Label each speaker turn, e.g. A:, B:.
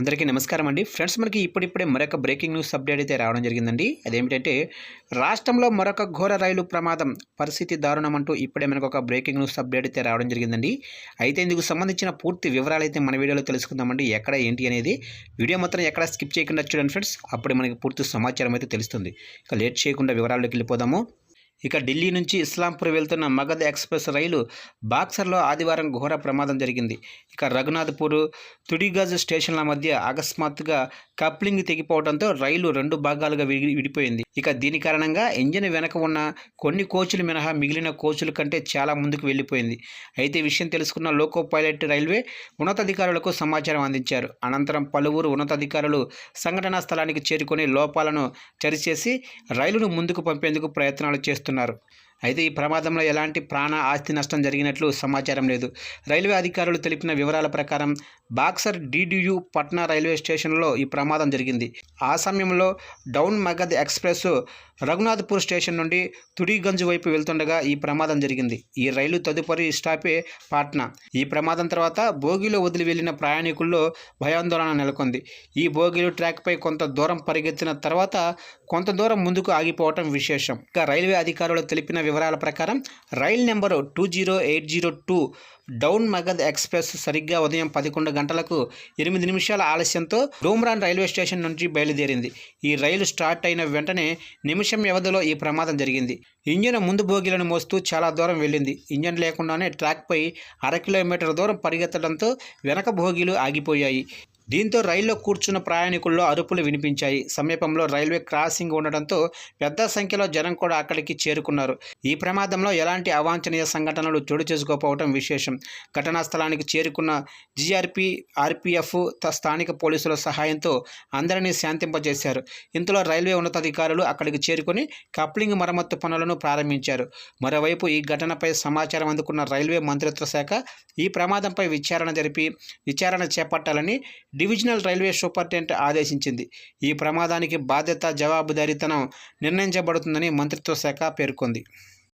A: అందరికీ నమస్కారం అండి. ఫ్రెండ్స్ మనకి ఇప్పుడిప్పుడే మరొక బ్రేకింగ్ న్యూస్ అప్డేట్ అయితే రావడం జరిగిందండి. అదేమిటంటే రాష్ట్రంలో మరొక ఘోర రైలు ప్రమాదం పరిస్థితి దారుణం అంటూ ఇప్పుడే మనకు ఒక బ్రేకింగ్ న్యూస్ అప్డేట్ అయితే రావడం జరిగిందండి. అయితే ఇందుకు సంబంధించిన పూర్తి వివరాలు అయితే మన వీడియోలో తెలుసుకుందామండి. ఎక్కడ ఏంటి అనేది వీడియో మొత్తం ఎక్కడ స్కిప్ చేయకుండా చూడండి ఫ్రెండ్స్. అప్పుడే మనకి పూర్తి సమాచారం అయితే తెలుస్తుంది. ఇక లేట్ చేయకుండా వివరాల్లోకి వెళ్ళిపోదాము. ఇక ఢిల్లీ నుంచి ఇస్లాంపూర్ వెళ్తున్న మగధ్ ఎక్స్ప్రెస్ రైలు బాక్సర్లో ఆదివారం ఘోర ప్రమాదం జరిగింది. ఇక రఘునాథ్పూర్ తుడిగజ్ స్టేషన్ల మధ్య అకస్మాత్తుగా కప్లింగ్ తెగిపోవడంతో రైలు రెండు భాగాలుగా విడి విడిపోయింది. ఇక దీని కారణంగా ఇంజిన్ వెనక ఉన్న కొన్ని కోచులు మినహా మిగిలిన కోచుల కంటే చాలా ముందుకు వెళ్ళిపోయింది. అయితే విషయం తెలుసుకున్న లోకో పైలట్ రైల్వే ఉన్నతాధికారులకు సమాచారం అందించారు. అనంతరం పలువురు ఉన్నతాధికారులు సంఘటనా స్థలానికి చేరుకొని లోపాలను చరిచేసి రైలును ముందుకు పంపేందుకు ప్రయత్నాలు చేస్తున్నారు అయితే ఈ ప్రమాదంలో ఎలాంటి ప్రాణ ఆస్తి నష్టం జరిగినట్లు సమాచారం లేదు. రైల్వే అధికారులు తెలిపిన వివరాల ప్రకారం బాక్సర్ డిడియు పట్నా రైల్వే స్టేషన్లో ఈ ప్రమాదం జరిగింది. ఆ సమయంలో down Magadh express Raghunathpur station నుండి తుడిగంజ్ వైపు వెళ్తుండగా ఈ ప్రమాదం జరిగింది. ఈ రైలు తదుపరి స్టాపే పాట్నా. ఈ ప్రమాదం తర్వాత బోగిలో వదిలి వెళ్ళిన ప్రయాణికుల్లో భయాందోళన నెలకొంది. ఈ బోగిలు ట్రాక్పై కొంత దూరం పరిగెత్తిన తర్వాత కొంత దూరం ముందుకు ఆగిపోవటం విశేషం. ఇక రైల్వే అధికారులు తెలిపిన వివరాల ప్రకారం రైలు number two zero eight zero two down Magadh express సరిగ్గా ఉదయం పదకొండు గంటలకు ఎనిమిది నిమిషాల ఆలస్యంతో డోమ్రాన్ రైల్వే స్టేషన్ నుంచి బయలుదేరింది. ఈ రైలు స్టార్ట్ అయిన వెంటనే నిమిషం వ్యవధిలో ఈ ప్రమాదం జరిగింది. ఇంజన్ ముందు బోగిలను మోస్తూ చాలా దూరం వెళ్ళింది. ఇంజన్ లేకుండానే ట్రాక్పై అర కిలోమీటర్ దూరం పరిగెత్తడంతో వెనక భోగీలు ఆగిపోయాయి. దీంతో రైల్లో కూర్చున్న ప్రయాణికుల్లో అరుపులు వినిపించాయి. సమీపంలో రైల్వే క్రాసింగ్ ఉండడంతో పెద్ద సంఖ్యలో జనం కూడా అక్కడికి చేరుకున్నారు. ఈ ప్రమాదంలో ఎలాంటి అవాంఛనీయ సంఘటనలు చోటు చేసుకోకపోవడం విశేషం. ఘటనా స్థలానికి చేరుకున్న జీఆర్పీ ఆర్పీఎఫ్ స్థానిక పోలీసుల సహాయంతో అందరినీ శాంతింపజేశారు. ఇంతలో రైల్వే ఉన్నతాధికారులు అక్కడికి చేరుకుని కప్లింగ్ మరమ్మత్తు పనులను ప్రారంభించారు. మరోవైపు ఈ ఘటనపై సమాచారం అందుకున్న రైల్వే మంత్రిత్వ శాఖ ఈ ప్రమాదంపై విచారణ జరిపి విచారణ చేపట్టాలని డివిజనల్ రైల్వే సూపరింటెండెంట్ ఆదేశించింది. ఈ ప్రమాదానికి బాధ్యత జవాబుదారీతనం నిర్ణయించబడుతుందని మంత్రిత్వ శాఖ పేర్కొంది.